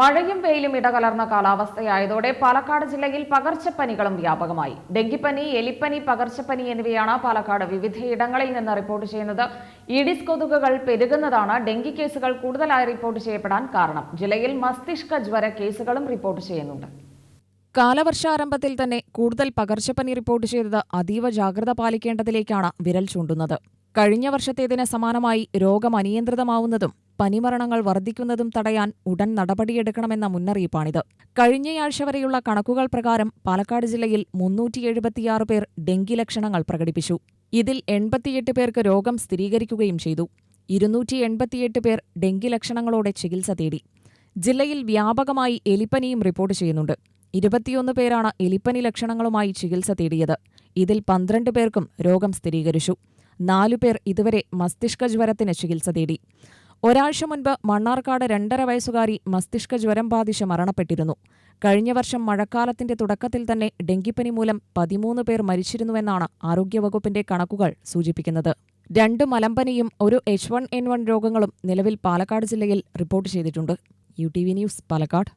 മഴയും വെയിലും ഇടകലർന്ന കാലാവസ്ഥയായതോടെ പാലക്കാട് ജില്ലയിൽ പകർച്ചപ്പനികളും വ്യാപകമായി. ഡെങ്കിപ്പനി എലിപ്പനി പകർച്ചപ്പനി എന്നിവയാണ് പാലക്കാട് വിവിധയിടങ്ങളിൽ നിന്ന് റിപ്പോർട്ട് ചെയ്യുന്നത്. ഈഡിസ് കൊതുകുകൾ പെരുകുന്നതാണ് ഡെങ്കി കേസുകൾ കൂടുതലായി റിപ്പോർട്ട് ചെയ്യപ്പെടാൻ കാരണം. ജില്ലയിൽ മസ്തിഷ്ക ജ്വര കേസുകളും റിപ്പോർട്ട് ചെയ്യുന്നുണ്ട്. കാലവർഷാരംഭത്തിൽ തന്നെ കൂടുതൽ പകർച്ചപ്പനി റിപ്പോർട്ട് ചെയ്തത് അതീവ ജാഗ്രത പാലിക്കേണ്ടതിലേക്കാണ് വിരൽ ചൂണ്ടുന്നത്. കഴിഞ്ഞ വർഷത്തേതിന് സമാനമായി രോഗം അനിയന്ത്രിതമാവുന്നതും പനിമരണങ്ങൾ വർദ്ധിക്കുന്നതും തടയാൻ ഉടൻ നടപടിയെടുക്കണമെന്ന മുന്നറിയിപ്പാണിത്. കഴിഞ്ഞയാഴ്ച വരെയുള്ള കണക്കുകൾ പ്രകാരം പാലക്കാട് ജില്ലയിൽ മുന്നൂറ്റി എഴുപത്തിയാറ് പേർ ഡെങ്കി ലക്ഷണങ്ങൾ പ്രകടിപ്പിച്ചു. ഇതിൽ എൺപത്തിയെട്ട് പേർക്ക് രോഗം സ്ഥിരീകരിക്കുകയും ചെയ്തു. ഇരുന്നൂറ്റി എൺപത്തിയെട്ട് പേർ ഡെങ്കി ലക്ഷണങ്ങളോടെ ചികിത്സ തേടി. ജില്ലയിൽ വ്യാപകമായി എലിപ്പനിയും റിപ്പോർട്ട് ചെയ്യുന്നുണ്ട്. ഇരുപത്തിയൊന്ന് പേരാണ് എലിപ്പനി ലക്ഷണങ്ങളുമായി ചികിത്സ തേടിയത്. ഇതിൽ പന്ത്രണ്ട് പേർക്കും രോഗം സ്ഥിരീകരിച്ചു. നാലുപേർ ഇതുവരെ മസ്തിഷ്ക ജ്വരത്തിന് ചികിത്സ തേടി. ഒരാഴ്ച മുൻപ് മണ്ണാർക്കാട് രണ്ടര വയസ്സുകാരി മസ്തിഷ്ക ജ്വരം ബാധിച്ച് മരണപ്പെട്ടിരുന്നു. കഴിഞ്ഞ വർഷം മഴക്കാലത്തിന്റെ തുടക്കത്തിൽ തന്നെ ഡെങ്കിപ്പനി മൂലം പതിമൂന്ന് പേർ മരിച്ചിരുന്നുവെന്നാണ് ആരോഗ്യവകുപ്പിന്റെ കണക്കുകൾ സൂചിപ്പിക്കുന്നത്. രണ്ട് മലമ്പനിയും ഒരു എച്ച് വൺ എൻ വൺ രോഗങ്ങളും നിലവിൽ പാലക്കാട് ജില്ലയിൽ റിപ്പോർട്ട് ചെയ്തിട്ടുണ്ട്. U T V news Palakkad.